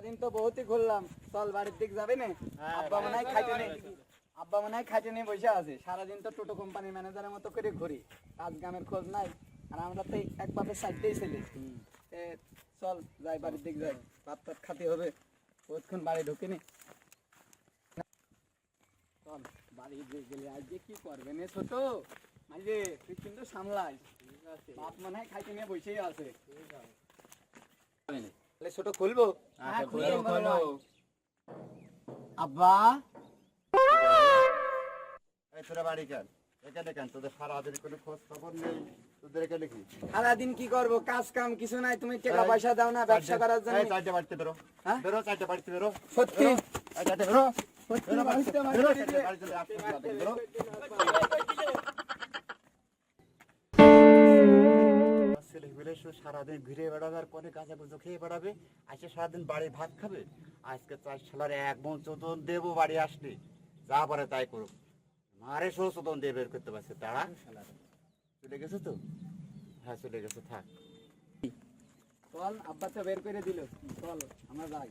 সারাদিন তো বহুতই ঘুরলাম। চল বাড়ির দিক যাবে না? আব্বা মনে হয় খাইতে নেই আব্বা মনে হয় খাইতে নিয়ে বসে আছে। সারাদিন তো টোটো কোম্পানির ম্যানেজারের মতো করে ঘুরি। কাজ কামের খোঁজ নাই। আর আমরা তো এক বাপের সাইডেই ছেলে। এ, চল যাই বাড়ির দিক যাই। ভাত টাত খাতে হবে। কতক্ষণ বাড়ি ঢুকিনি। চল বাড়ি গেলে আজকে কি করবে নে ছোট? মাঝে তুই কিন্তু সামলাই বাপ মনে হয় খাইতে নিয়ে বসেই আছে। ঠিক আছে। তাহলে ছোট খুলবো? হ্যাঁ, খুলে খুলো, খোলো। খোলো। আব্বা। এই তোরা বাড়ি কেন? এখানে কেন? তোদের সারাদিন কোনো খোঁজ খবর নেই? তোদের এখানে কি? সারাদিন কি করব? কাজ কাম কিছু নাই তুমি টাকা পয়সা দাও না ব্যবসা করার জন্য। এই চারটে বাড়িতে বেরো। হ্যাঁ? বেরো চারটে বাড়িতে বেরো। সত্যি? চারটে বেরো। সত্যি বেরো বাড়িতে বেরো চারটে বাড়িতে বেরো, ছেলে গুলো শুধু সারাদিন ঘুরে বেড়াবে আর পরে কাঁচা কুচো খেয়ে বেড়াবে। আজকে সারাদিন বাড়ি ভাত খাবে আজকে চার সালার এক মন চোদন দেবো বাড়ি আসলে যা পারে তাই করুক। মারে সো চোদন দিয়ে বের করতে পারছে তারা? চলে গেছে তো? হ্যাঁ চলে গেছে থাক। চল আব্বা তো বের করে দিল। চল আমরা যাই।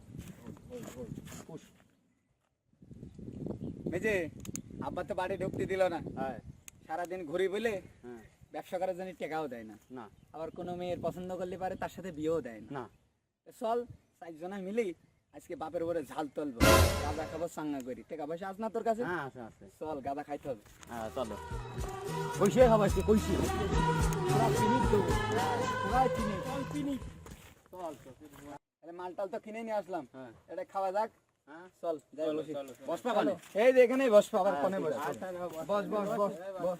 মেজে আব্বা তো বাড়ি ঢুকতে দিল না। হ্যাঁ। সারাদিন ঘুরি বলে হ্যাঁ। ব্যবসা করার জন্য টাকাও দেয় না। না। আবার কোনো মেয়ের পছন্দ করলে পারে তার সাথে বিয়েও দেয় না। চল চারজনা মিলি আজকে বাপের উপরে ঝাল তুলবো। গাঁদা খাব সাঙ্গা করি। টাকা পয়সা আস না তোর কাছে? হ্যাঁ আছে আছে। চল গাঁদা খাইতে হবে। হ্যাঁ চলো। কইসে খাব আজকে? কইসে? চল মাল টাল তো কিনে নিয়ে আসলাম। হ্যাঁ। এটা খাওয়া যাক। হ্যাঁ। চল যাই বসি। বসবা চলো। এই যে এখানেই বসবো আবার কোনে বস বস বস বস।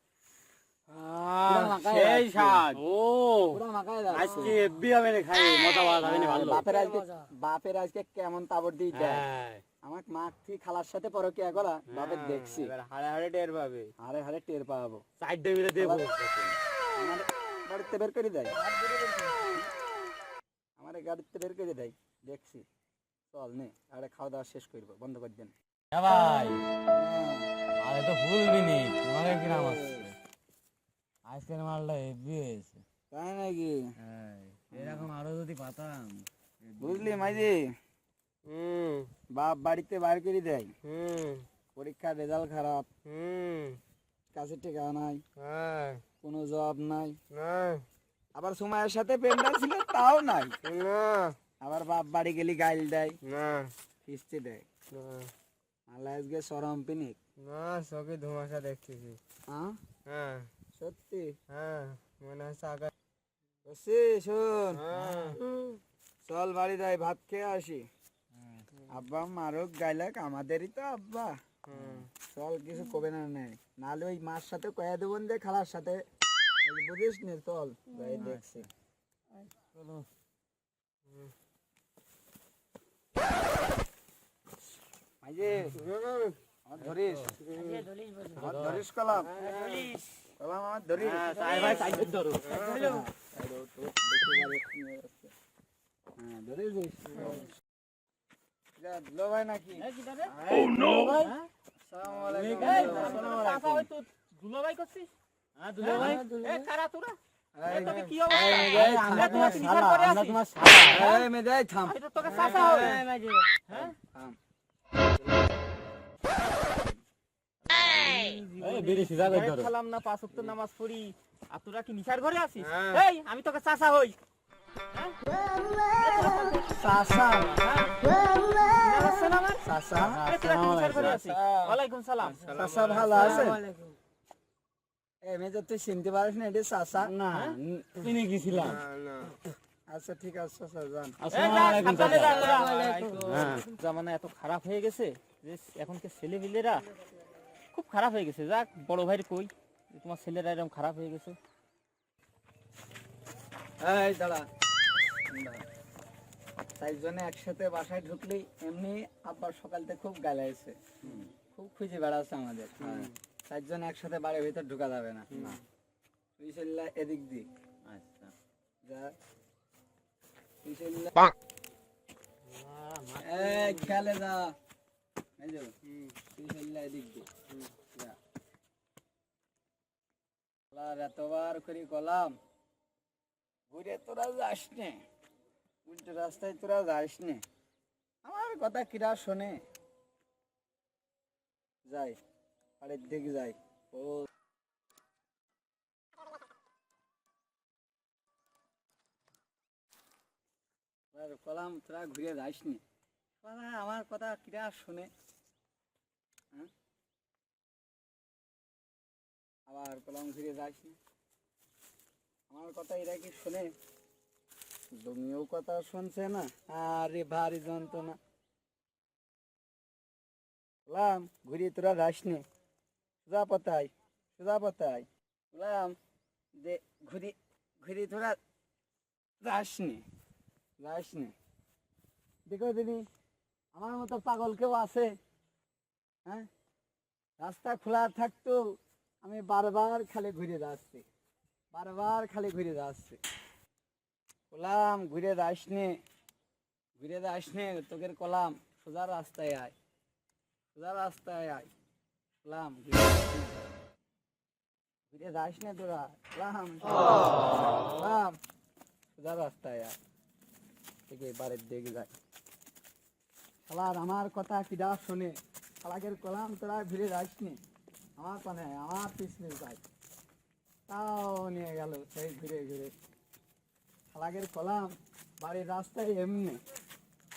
সেই যাচ্ছে। স্বাদ। ও পুরা মাখায় যাচ্ছে। আজকে এফবি হবে না খাই মজা পাওয়া যাবে না হ্যাঁ, ভালো। বাপের আজকে বাপের আজকে কেমন তাবর দিয়ে দেয় হ্যাঁ। আমার মা খালার সাথে পরকিয়া করা বাপের দেখছি। এবার হাড়ে হাড়ে টের পাবে। হারে হারে টের পাবো। সাইড মিলে দেবো। আমার বাড়িতে বের করে দেয়। আমার গাড়িতে বের করে দেয়। দেখছি। চল নে আরে খাওয়া দাওয়া শেষ করব বন্ধ করে দেন। ভাই। আরে তো ভুলবি নি নাম আছে। আজকের মালটা হেভি হয়েছে। তাই নাকি? হ্যাঁ এরকম আরও যদি পাতাম বুঝলি মাইজি? হুম। বাপ বাড়িতে বার করে দেয়। হুম। পরীক্ষার রেজাল্ট খারাপ। হুম। কাছে টেকা নাই। হ্যাঁ। কোনো জব নাই। না। আবার সময়ের সাথে পেন্ডার ছিল তাও নাই। না। আবার বাপ বাড়ি গেলি গাইল দেয়। না। কিস্তি দেয়। না। আল্লাহ আজকে সরম পিনিক। না চোখে ধোঁয়াশা দেখতেছি। হ্যাঁ হ্যাঁ। সত্যি? হ্যাঁ মনে হচ্ছে আকাশ বসি শোন। হ্যাঁ। চল বাড়ি যাই ভাত খেয়ে আসি। আব্বা মারুক গাইলাক আমাদেরই তো আব্বা। চল কিছু কবে না নেই। নাহলে ওই মার সাথে কয়া দেবন দে খালার সাথে। বুঝিস নি চল যাই দেখছি। চলো। ধরিস? ধরিস কলাম? কলাম আমার ধরিস সাই ভাই সাইড ধরো। হ্যাঁ ধরিস যা দিলো ভাই Oh করছিস? হ্যাঁ এই, আমরা তোমার খালাম না পাঁচ ওয়াক্ত নামাজ পড়ি। আর তোরা কি নিশার ঘরে আছিস? এই আমি তোকে চাচা হই? এই মেয়ে, তুই চিনতে পারিস না এটা চাচা চিনে গেছিলাম। আচ্ছা ঠিক আছে জামানা এত খারাপ হয়ে গেছে যে এখনকার ছেলে পিলেরা খুব খারাপ হয়ে গেছে। যাক বড় ভাইয়ের কই? তোমার ছেলেরা এরকম খারাপ হয়ে গেছে। এই দাঁড়া। চারজনে একসাথে বাসায় ঢুকলেই এমনি আব্বার সকাল থেকে খুব গালাইছে। খুব খুঁজে বেড়াচ্ছে আমাদের। চারজন একসাথে বাড়ির ভিতর ঢুকা যাবে না। তুই চললা এদিক দিক আচ্ছা। যা। তুই চললা এই খেলে যা। এতবার করে কলাম। ঘুরে তোরা যাস নে। উল্টো রাস্তায় তোরা যাস নে। আমার কথা কিরা শোনে? যাই দিক যাই। ও। কলাম তোরা ঘুরে যাস নি। আমার কথা কিরা শোনে? আবার কলাম ঘুরে যাস আমার কথা এরা কি শোনে? তুমিও কথা শুনছে না? আরে ভারী যন্ত্রণা। বললাম ঘুরি তোরা যাস নি। সোজা পতাই সোজা পতাই বললাম যে, ঘুরি ঘুরি তোরা যাস নি যাস নি। দেখো দিদি, আমার মতো পাগল কেউ আছে? হ্যাঁ? রাস্তা খোলা থাকতো আমি বারবার খালি ঘুরে যাচ্ছি। বারবার খালি ঘুরে যাচ্ছি। কলাম ঘুরে যাস নে ঘুরে যাস নে তোকে কলাম সোজা রাস্তায় আয়, সোজা রাস্তায় আয়। কলাম। ঘুরে যাস নে তোরা? কলাম কলাম সোজা রাস্তায় আয় থেকে বাড়ির দিকে যায় শালার, আমার কথা কিডা শোনে? শালাকের কলাম, তোরা ঘুরে যাস নি আমার পানে আমার পিছনে যাই। তাও নিয়ে গেল, সেই ঘুরে ঘুরে। খালাগের কলাম, বাড়ির রাস্তায় এমনি।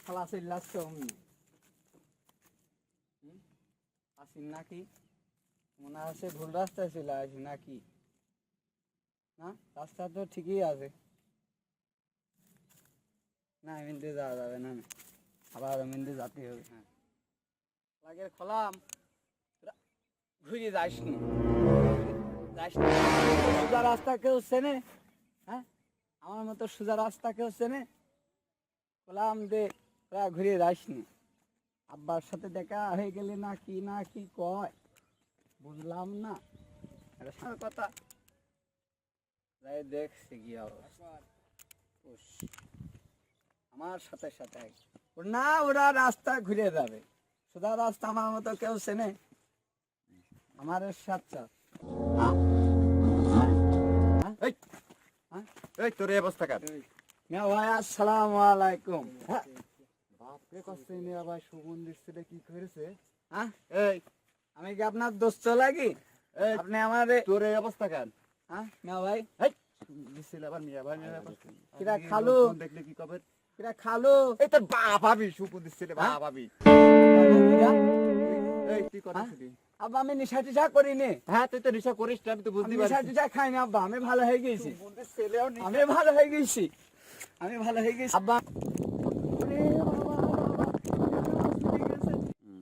শালা চিল্লাচ্ছে অমনি? আসিন নাকি? মনে আছে ভুল রাস্তায় চলে আসি নাকি? না, রাস্তা তো ঠিকই আছে। না, এমনিতে যাওয়া যাবে না। আবার এমনিতে যাতে হবে হ্যাঁ। লাগের খলাম ঘুরে যাস নি। সোজা রাস্তা কেউ চেনে? হ্যাঁ? আমার মতো সোজা রাস্তা কেউ চেনে? দে তোরা ঘুরে যাস নি। আব্বার সাথে দেখা হয়ে গেলে না কি না কি কয়? বুঝলাম না। এটা সার কথা। যাই দেখছি কি অবস্থা। আমার সাথে সাথে না ওরা রাস্তা ঘুরে যাবে। সোজা রাস্তা আমার মতো কেউ চেনে? আমার এই তোর অবস্থা কার মিয়া ভাই আসসালামু আলাইকুম। হ্যাঁ? বাপরে কষ্ট নিয়ে আবার সুগন্ধির ছেলে কি করেছে? হ্যাঁ? এই। আমি কি আপনার দোস্ত লাগি আপনি আমার তোর এই অবস্থা কেন? হ্যাঁ? মিয়া ভাই। দিছিল আবার মিয়া ভাই মিয়া ভাই কিরা খালু? দেখলে কি কবে কিরা খালো? এই তোর বাপ সুপুর দিছিল হ্যাঁ? বাপ ভাবি। এই তুই করেছিলি আব্বা আমি নিশা টিশা করিনি। হ্যাঁ তুই তো নেশা করিস না আমি তো বুঝতে নিশা পারছি। টিশা খাই না আব্বা আমি ভালো হয়ে গেছি। আমি ভালো হয়ে গেছি। আমি ভালো হয়ে গেছি। আব্বা।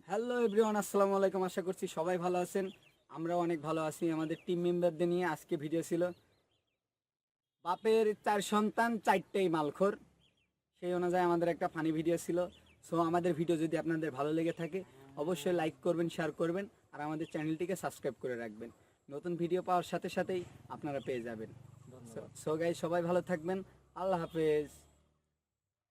হ্যালো এভরিওয়ান আসসালামু আলাইকুম আশা করছি সবাই ভালো আছেন। আমরা অনেক ভালো আছি আমাদের টিম মেম্বারদের নিয়ে আজকে ভিডিও ছিল। বাপের চার সন্তান চারটেই মালখোর। সেই অনুযায়ী আমাদের একটা ফানি ভিডিও ছিল। সো আমাদের ভিডিও যদি আপনাদের ভালো লেগে থাকে অবশ্যই লাইক করবেন শেয়ার করবেন। আর আমাদের চ্যানেলটিকে সাবস্ক্রাইব করে রাখবেন। নতুন ভিডিও পাওয়ার সাথে সাথেই আপনারা পেয়ে যাবেন। সো গাই সবাই ভালো থাকবেন। আল্লাহ হাফেজ।